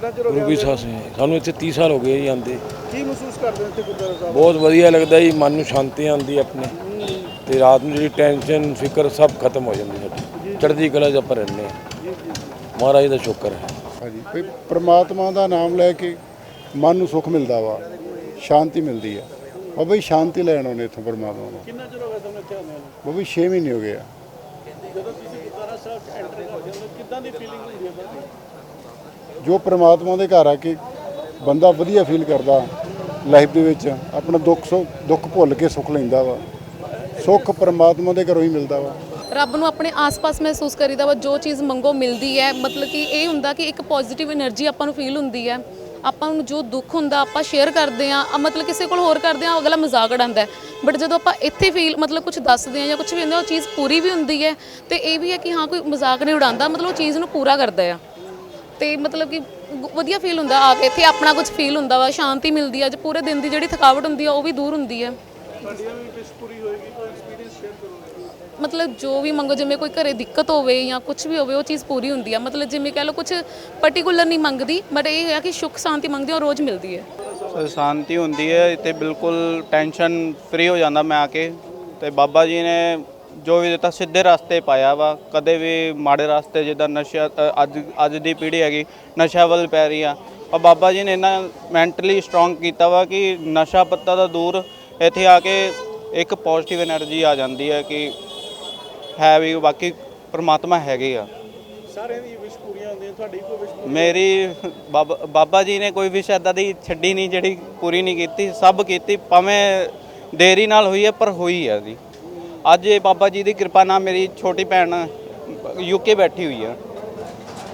ਕਿੰਨਾ ਚਿਰ ਹੋ ਗੁਰੂ ਕੀ ਹੈ। ਸਾਨੂੰ ਇੱਥੇ 30 ਸਾਲ ਹੋ ਗਏ ਜੀ ਆਂਦੇ ਕੀ ਮਹਿਸੂਸ ਕਰਦੇ ਹੋ ਇੱਥੇ ਗੁਰਦੁਆਰਾ ਸਾਹਿਬ? ਬਹੁਤ ਵਧੀਆ ਲੱਗਦਾ ਜੀ ਮਨ ਨੂੰ ਸ਼ਾਂਤੀ ਆਉਂਦੀ ਹੈ ਆਪਣੇ। ਤੇ ਰਾਤ ਨੂੰ ਜਿਹੜੀ ਟੈਨਸ਼ਨ ਫਿਕਰ ਸਭ ਖਤਮ ਹੋ ਜਾਂਦੀ ਸਾਡੀ ਚੜ੍ਹਦੀ ਕਲਾ 'ਚ ਆਪਾਂ ਰਹਿੰਦੇ ਹਾਂ। ਮਹਾਰਾਜ ਦਾ ਸ਼ੁਕਰ ਹੈ। ਹਾਂਜੀ। ਵੀ ਪ੍ਰਮਾਤਮਾ ਦਾ ਨਾਮ ਲੈ ਕੇ ਮਨ ਨੂੰ ਸੁੱਖ ਮਿਲਦਾ ਵਾ ਸ਼ਾਂਤੀ ਮਿਲਦੀ ਆ ਉਹ ਵੀ ਸ਼ਾਂਤੀ ਲੈਣ ਆਉਂਦੇ ਇੱਥੋਂ ਪ੍ਰਮਾਤਮਾ ਨੂੰ। ਕਿੰਨਾ ਚਿਰ ਹੋ ਗਿਆ ਤੁਹਾਨੂੰ ਇੱਥੇ ਆਉਂਦੇ ਨੂੰ? ਉਹ ਵੀ 6 ਮਹੀਨੇ ਹੋ ਗਏ ਆ। ਜਦੋਂ ਤੁਸੀਂ ਗੁਰਦੁਆਰਾ ਸਾਹਿਬ ਐਂਟਰ ਕਰਦੇ ਹੋ ਕਿੱਦਾਂ ਦੀ ਫੀਲਿੰਗ ਹੁੰਦੀ ਹੈ ਜੋ ਪ੍ਰਮਾਤਮਾ ਦੇ ਘਰ ਆ ਕੇ ਬੰਦਾ ਵਧੀਆ ਫੀਲ ਕਰਦਾ ਲਾਈਫ ਦੇ ਵਿੱਚ, ਆਪਣਾ ਦੁੱਖ ਸੁੱਖ, ਦੁੱਖ ਭੁੱਲ ਕੇ ਸੁੱਖ ਲੈਂਦਾ ਵਾ। ਸੁੱਖ ਪ੍ਰਮਾਤਮਾ ਦੇ ਘਰੋਂ ਹੀ ਮਿਲਦਾ ਵਾ। ਰੱਬ ਨੂੰ ਆਪਣੇ ਆਸ-ਪਾਸ ਮਹਿਸੂਸ ਕਰੀਦਾ ਵਾ, ਜੋ ਚੀਜ਼ ਮੰਗੋ ਮਿਲਦੀ ਹੈ। ਮਤਲਬ ਕਿ ਇਹ ਹੁੰਦਾ ਕਿ ਇੱਕ ਪੋਜ਼ਿਟਿਵ એનર્ਜੀ ਆਪਾਂ ਨੂੰ ਫੀਲ ਹੁੰਦੀ ਹੈ। ਆਪਾਂ ਨੂੰ ਜੋ ਦੁੱਖ ਹੁੰਦਾ, ਆਪਾਂ ਸ਼ੇਅਰ ਕਰਦੇ ਆ ਮਤਲਬ ਕਿਸੇ ਕੋਲ ਹੋਰ ਕਰਦੇ ਆ ਅਗਲਾ ਮਜ਼ਾਕ ਉਡਾਉਂਦਾ ਬਟ ਜਦੋਂ ਆਪਾਂ ਇੱਥੇ ਫੀਲ ਮਤਲਬ ਕੁਝ ਦੱਸਦੇ ਆ ਜਾਂ ਕੁਝ ਵੀ ਹੁੰਦਾ, ਉਹ ਚੀਜ਼ ਪੂਰੀ ਵੀ ਹੁੰਦੀ ਹੈ। ਤੇ ਇਹ ਵੀ ਹੈ ਕਿ ਹਾਂ, ਕੋਈ ਮਜ਼ਾਕ ਨਹੀਂ ਉਡਾਉਂਦਾ, ਮਤਲਬ ਉਹ ਚੀਜ਼ ਨੂੰ ਪੂਰਾ ਕਰਦਾ ਆ। ਤੇ ਮਤਲਬ ਕਿ ਗ- ਵਧੀਆ ਫੀਲ ਹੁੰਦਾ ਆ ਕੇ ਇੱਥੇ ਆਪਣਾ ਕੁਝ ਫੀਲ ਹੁੰਦਾ ਵਾ ਸ਼ਾਂਤੀ ਮਿਲਦੀ ਹੈ ਅੱਜ ਪੂਰੇ ਦਿਨ ਦੀ ਜਿਹੜੀ ਥਕਾਵਟ ਹੁੰਦੀ ਆ ਉਹ ਵੀ ਦੂਰ ਹੁੰਦੀ ਹੈ ਤੁਹਾਡੀਆਂ ਵੀ ਵਿਸ਼ ਪੂਰੀ ਹੋਏਗੀ ਕੋਈ ਐਕਸਪੀਰੀਅੰਸ ਸ਼ੇਅਰ ਕਰੋਗੇ? ਮਤਲਬ ਜੋ ਵੀ ਮੰਗੋ ਜਿਵੇਂ ਕੋਈ ਘਰੇ ਦਿੱਕਤ ਹੋਵੇ ਜਾਂ ਕੁਝ ਵੀ ਹੋਵੇ ਉਹ ਚੀਜ਼ ਪੂਰੀ ਹੁੰਦੀ ਆ। ਮਤਲਬ ਜਿਵੇਂ ਕਹਿ ਲਓ ਕੁਝ ਪਾਰਟਿਕੂਲਰ ਨਹੀਂ ਮੰਗਦੀ ਬਟ ਇਹ ਹੈ ਕਿ ਸੁੱਖ ਸ਼ਾਂਤੀ ਮੰਗਦੀ ਆ ਉਹ ਰੋਜ਼ ਮਿਲਦੀ ਹੈ ਸੋ ਸ਼ਾਂਤੀ ਹੁੰਦੀ ਹੈ ਤੇ ਬਿਲਕੁਲ ਟੈਨਸ਼ਨ ਫ੍ਰੀ ਹੋ ਜਾਂਦਾ ਮੈਂ ਆ ਕੇ। ਤੇ ਬਾਬਾ ਜੀ ਨੇ ਜੋ ਵੀ ਦਿੱਤਾ ਸਿੱਧੇ ਰਸਤੇ ਪਾਇਆ ਵਾ। ਕਦੇ ਵੀ ਮਾੜੇ ਰਸਤੇ ਜਿੱਦਾਂ ਨਸ਼ਾ ਅੱਜ ਅੱਜ ਦੀ ਪੀੜ੍ਹੀ ਹੈਗੀ ਨਸ਼ਾ ਵੱਲ ਪੈ ਰਹੀ ਆ। ਪਰ ਬਾਬਾ ਜੀ ਨੇ ਇਹਨਾਂ ਮੈਂਟਲੀ ਸਟਰੋਂਗ ਕੀਤਾ ਵਾ ਕਿ ਨਸ਼ਾ ਪੱਤਾ ਦਾ ਦੂਰ ਇੱਥੇ ਆ ਕੇ ਇੱਕ ਪੋਜ਼ਿਟਿਵ એનર્ਜੀ ਆ ਜਾਂਦੀ ਹੈ ਕਿ ਹੈ ਵੀ ਬਾਕੀ ਪਰਮਾਤਮਾ ਹੈਗੇ ਆ। ਸਾਰਿਆਂ ਦੀ ਵਿਸ਼ ਪੂਰੀਆਂ ਹੁੰਦੀਆਂ ਤੁਹਾਡੀ ਕੋਈ ਵਿਸ਼ ਮੇਰੀ ਬਾਬਾ ਬਾਬਾ ਜੀ ਨੇ ਕੋਈ ਵੀ ਸ਼ਰਧਾ ਦੀ ਛੱਡੀ ਨਹੀਂ ਜਿਹੜੀ ਪੂਰੀ ਨਹੀਂ ਕੀਤੀ। ਸਭ ਕੀਤੀ ਭਾਵੇਂ ਦੇਰੀ ਨਾਲ ਹੋਈ ਹੈ ਪਰ ਹੋਈ ਹੈ ਜੀ। ਅੱਜ ਇਹ ਬਾਬਾ ਜੀ ਦੀ ਕਿਰਪਾ ਨਾਲ ਮੇਰੀ ਛੋਟੀ ਭੈਣ ਯੂਕੇ ਬੈਠੀ ਹੋਈ ਹੈ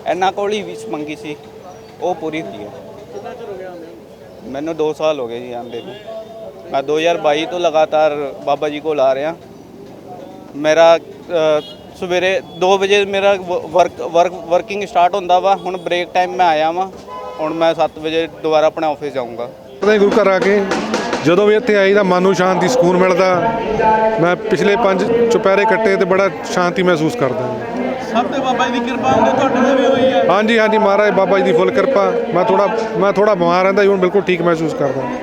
ਇਹਨਾਂ ਕੋਲ ਹੀ ਵਿਸ਼ ਮੰਗੀ ਸੀ। ਉਹ ਪੂਰੀ ਹੋਈ ਹੈ ਕਿੰਨਾ ਚਿਰ ਹੋ ਗਿਆ ਮੈਨੂੰ 2 ਸਾਲ ਹੋ ਗਏ ਜੀ ਆਂਦੇ ਨੂੰ। ਮੈਂ 2022 ਤੋਂ ਲਗਾਤਾਰ ਬਾਬਾ ਜੀ ਕੋਲ ਆ ਰਿਹਾ। ਮੇਰਾ ਸਵੇਰੇ 2 ਵਜੇ ਮੇਰਾ ਵਰਕ ਵਰਕ ਵਰਕਿੰਗ ਸਟਾਰਟ ਹੁੰਦਾ ਵਾ। ਹੁਣ ਬ੍ਰੇਕ ਟਾਈਮ ਮੈਂ ਆਇਆ ਵਾਂ। ਹੁਣ ਮੈਂ 7 ਵਜੇ ਦੁਬਾਰਾ ਆਪਣੇ ਆਫਿਸ ਜਾਊਂਗਾ। ਗੁਰੂ ਘਰ ਆ ਕੇ ਜਦੋਂ ਵੀ ਇੱਥੇ ਆਈਦਾ ਮਨ ਨੂੰ ਸ਼ਾਂਤੀ ਸਕੂਨ ਮਿਲਦਾ। ਮੈਂ ਪਿਛਲੇ ਪੰਜ ਚੁਪਹਿਰੇ ਕੱਟੇ ਤੇ ਬੜਾ ਸ਼ਾਂਤੀ ਮਹਿਸੂਸ ਕਰਦਾ ਸਭ ਤੇ ਬਾਬਾ ਜੀ ਦੀ ਕਿਰਪਾ ਹੁੰਦੀ ਤੁਹਾਡੇ ਤੇ ਵੀ ਹੋਈ ਹੈ। ਹਾਂਜੀ ਹਾਂਜੀ ਮਹਾਰਾਜ ਬਾਬਾ ਜੀ ਦੀ ਫੁੱਲ ਕਿਰਪਾ। ਮੈਂ ਥੋੜਾ ਮੈਂ ਥੋੜਾ ਬਿਮਾਰ ਰਹਿੰਦਾ ਸੀ ਹੁਣ ਬਿਲਕੁਲ ਠੀਕ ਮਹਿਸੂਸ ਕਰਦਾ।